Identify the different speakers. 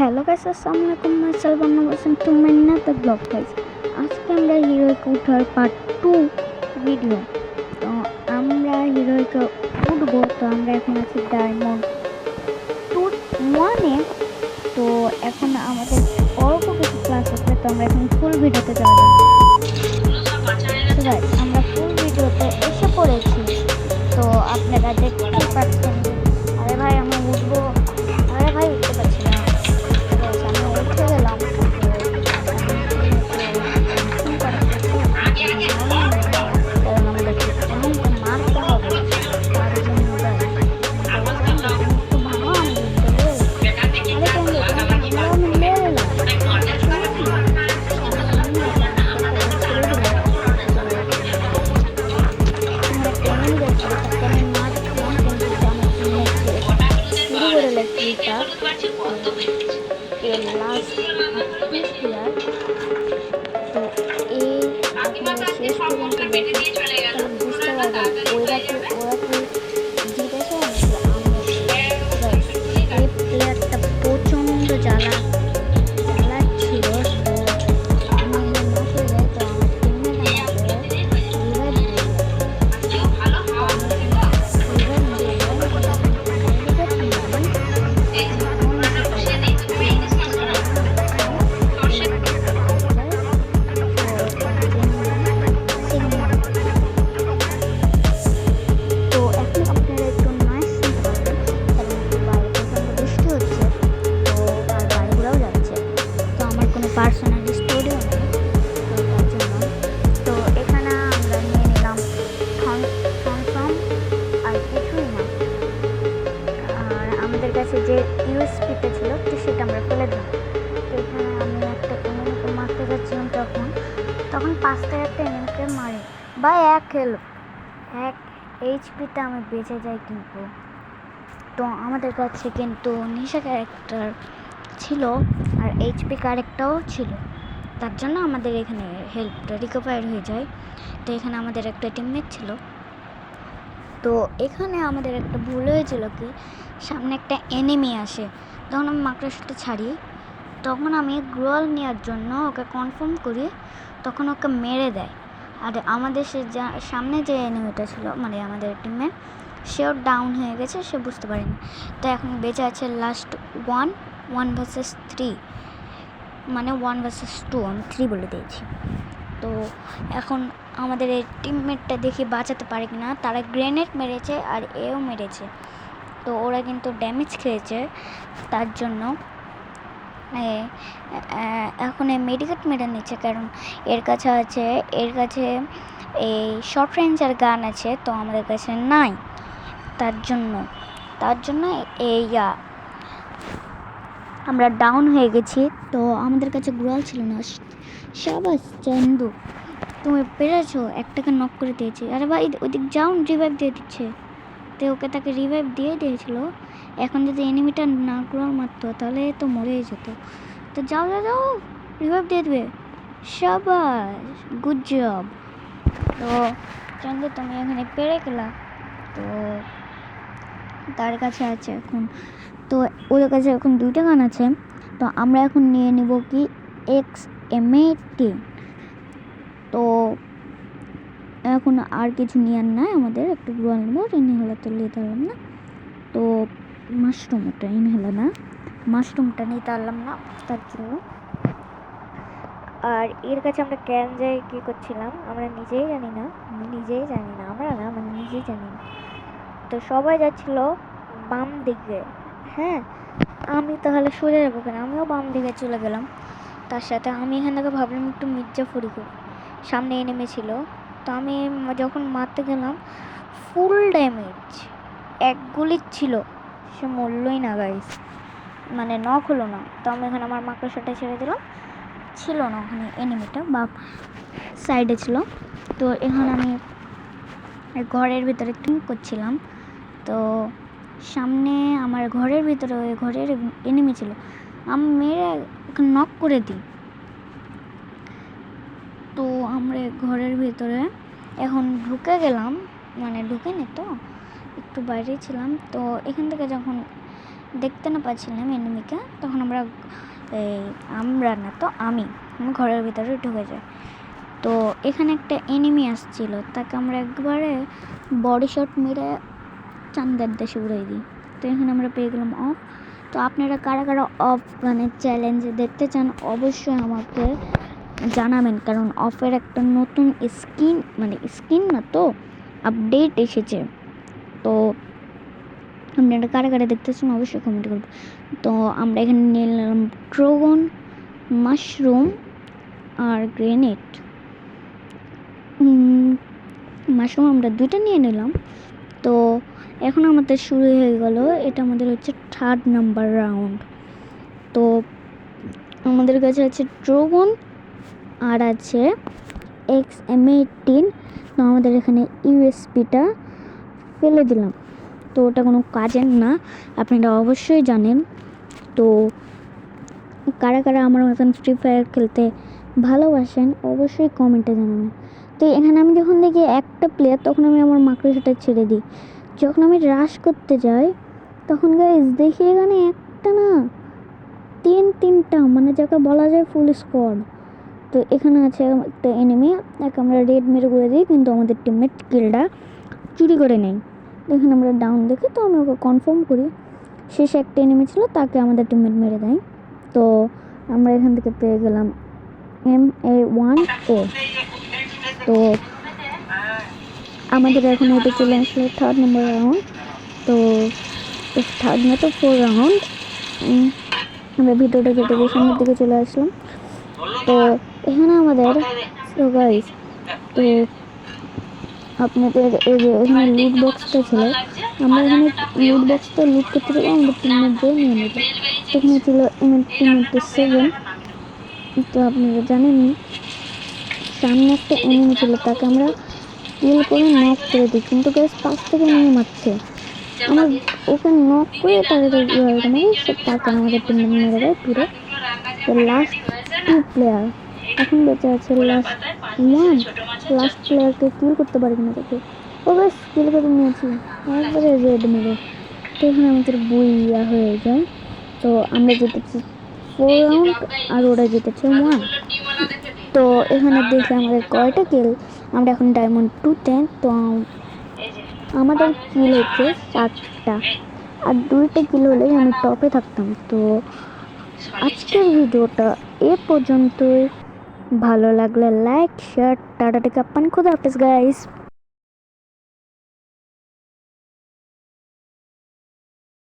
Speaker 1: Hello guys, আসসালামু আলাইকুম। Micellar Bangla বলছেন two Maina the blog guys. আজকে আমরা হিরোইকে উঠার পার্ট টু ভিডিও তো আমরা হিরোইকে উঠবো, তো আমরা এখন আছি ডায়মন্ড টু ওয়ানে। তো এখন আমাদের অল্প কিছু ক্লাস আছে, তো আমরা এখন ফুল ভিডিওতে যাবে। এর লাস্ট প্লেয়ার তো এই শেষ পর্যন্ত বুঝতে পারবেন ওরা ছিল, তো সেটা আমরা ফেলে দিলাম। তো এখানে আমি একটা এনিমিকে মারতে যাচ্ছিলাম তখন। তখন পাঁচটা একটা এনিমিকে মারে। বা এক হেল্প এক এইচপিতে আমি বেঁচে যাই কিন্তু। তো আমাদের কাছে কিন্তু নিশা ক্যারেক্টার ছিল আর এইচপি ক্যারেক্টারও ছিল। তার জন্য আমাদের এখানে হেল্পটা রিকভার হয়ে যায়। তো এখানে আমাদের একটা টিমমেট ছিল। তো এখানে আমাদের একটা ভুল হয়েছিল কি? সামনে একটা এনিমি আসে। তখন আমি মাকড়সাটা ছাড়ি, তখন আমি গ্রোয়াল নেওয়ার জন্য ওকে কনফার্ম করি, তখন ওকে মেরে দেয়। আর আমাদের সে যা, সামনে যে এনিমিটা ছিল মানে আমাদের টিমে সেও ডাউন হয়ে গেছে, সে বুঝতে পারেনি। তো এখন বেঁচে আছে last one one versus three মানে ওয়ান ভার্সেস টু আমি থ্রি বলে দিয়েছি। তো এখন আমাদের এই টিমমেটটা দেখি বাঁচাতে পারে কি না তারা গ্রেনেড মেরেছে আর এও মেরেছে। তো ওরা কিন্তু ড্যামেজ খেয়েছে তার জন্য। এখন মেডিকেট মেরে নিচ্ছে কারণ এর কাছে আছে, এর কাছে এই শর্ট রেঞ্জের গান আছে, তো আমাদের কাছে নাই। তার জন্য তার জন্য এই আমরা ডাউন হয়ে গেছি। তো আমাদের কাছে গ্রোয়াল ছিল না। সাবাস চান্দু, তুমি পেরেছ? একটাকে নক করে দিয়েছি। আরে ভাই ওদিক যাও রিভাইভ দিয়ে দিচ্ছে। তো ওকে তাকে রিভাইভ দিয়ে দিয়েছিল। এখন যদি এনিমিটা না গ্রোয়াল মারতো, তাহলে তো মরেই যেত। তো যাও যাও যাও রিভাইভ দিয়ে দেবে। সাবাস গুড জব তো চন্দু তুমি এখানে পেরে গেলা। তো তার কাছে আছে এখন। তো ওদের কাছে এখন দুইটা গান আছে। তো আমরা এখন নিয়ে নিব কি এক্স এম টি তো এখন আর কিছু নেওয়ার নাই আমাদের, একটু গ্রোয়াল নেব ইনহেলার তো নিতে পারলাম না। তো মাশরুমটা, ইনহেলার না, মাশরুমটা নিতে পারলাম না, তার জন্য। আর এর কাছে আমরা কেন যাই কী করছিলাম, আমরা নিজেই জানি না নিজেই জানি না, আমরা না মানে নিজেই জানি না। তো সবাই যাচ্ছিল বাম দিকে হ্যাঁ? আমি তাহলে সোজা যাব কেন? আমিও বাম দিকে চলে গেলাম। তার সাথে আমি এখান থেকে ভাবলাম একটু মির্জাফরি করি। সামনে এনেমে ছিল তো আমি যখন মারতে গেলাম ফুল ড্যামেজ এক গুলির ছিল, সে মরলই না গাইস মানে নখ হলো না। তো আমি এখানে আমার মাকড়সাটা ছেড়ে দিলাম। ছিল না ওখানে এনিমিটা বা সাইডে ছিল। তো এখানে আমি ঘরের ভিতরে ক্লিন করছিলাম। তো সামনে আমার ঘরের ভিতরে ওই ঘরের এনিমি ছিল। আমি মেরে নক করে দিই। তো আমরা ঘরের ভিতরে এখন ঢুকে গেলাম মানে ঢুকে নি তো, একটু বাইরে ছিলাম। তো এখান থেকে যখন দেখতে না পাচ্ছিলাম এনিমিকে তখন আমরা, এই আমরা না তো আমি আমি ঘরের ভিতরে ঢুকে যাই। তো এখানে একটা এনিমি আসছিল, তাকে আমরা একবারে বডি শট মেরে চান্দের দেশে উড়াই দিই। তো এখানে আমরা পেয়ে গেলাম অফ তো আপনারা কারা কারা অফ মানে চ্যালেঞ্জ দেখতে চান, অবশ্যই আমাকে জানাবেন, কারণ অফের একটা নতুন স্কিন মানে স্কিন না তো, আপডেট এসেছে। তো আপনারা কারা কারা দেখতে চান অবশ্যই কমেন্ট করবেন তো আমরা এখানে নিয়ে নিলাম ড্রাগন, মাশরুম আর গ্রেনেড। মাশরুম আমরা দুইটা নিয়ে নিলাম। তো এখন আমাদের শুরু হয়ে গেল, এটা আমাদের হচ্ছে থার্ড নাম্বার রাউন্ড তো আমাদের কাছে আছে ড্রাগন আর আছে এক্স এম এইটিন তো আমাদের এখানে ইউএসপিটা ফেলে দিলাম। তো ওটা কোনো কাজের না, আপনারা অবশ্যই জানেন। তো কারা কারা আমার মতন ফ্রি ফায়ার খেলতে ভালোবাসেন, অবশ্যই কমেন্টে জানাবেন। তো এখানে আমি যখন দেখি একটা প্লেয়ার তখন আমি আমার মাকড়সাটা ছেড়ে দিই। যখন আমি রাশ করতে যাই, তখন গাইজ দেখি এখানে একটা না, তিন তিনটা মানে যাকে বলা যায় ফুল স্কোয়াড তো এখানে আছে একটা এনিমি এক আমরা রেড মেরে করে দিই, কিন্তু আমাদের টিমমেট কিলটা চুরি করে নেই এখানে আমরা ডাউন দেখি, তো আমি ওকে কনফার্ম করি। শেষে একটা এনিমি ছিল, তাকে আমাদের টিমমেট মেরে দেয়। তো আমরা এখান থেকে পেয়ে গেলাম এম এ ওয়ান এ তো আমাদের এখন এটা চলে আসলো থার্ড নম্বর রাউন্ড তো থার্ড না, তো ফোর রাউন্ড আমরা ভিডিওটা কেটে সামনের দিকে চলে আসলাম। তো এখানে আমাদের তো আপনাদের এই যে এখানে লুট বক্সটা ছিল আমরা এখানে লুট বক্সটা লুট করতে গেলে আমাদের টিমের দিয়ে নিয়ে নিল সেখানে ছিল টিমের সেভেন তো আপনারা জানেন সামনে একটা এনিমি ছিল তাকে আমরা কিল করে নক করে দিই। কিন্তু গ্যাস পাশ থেকে নিয়ে মারছে। আমার ওকে নক করে তাকে মানে সে তাকে আমাদের টিম মেরে দেয় পুরো। তো লাস্ট টু প্লেয়ার এখন বেঁচে আছে লাস্ট ওয়ান লাস্ট প্লেয়ারকে কিল করতে পারি না তাকে ও বেশ কিল করে নিয়েছি। একবারে রেড মেরে। তো এখানে আমাদের বইয়া হয়ে যায়। তো আমরা জিতেছি ফোর রাউন্ড আর ওরা জিতেছে ওয়ান তো এখানে দেখে আমাদের কয়টা কিল আমরা এখন ডায়মন্ড টুতে তো আমাদের কিল হচ্ছে চারটা। আর দুইটা কিল হলেই আমি টপে থাকতাম। তো আজকের ভিডিওটা এ পর্যন্তই। ভালো লাগলে লাইক শেয়ার টাটা টেকা পান। খুদা হাফিজ গাইস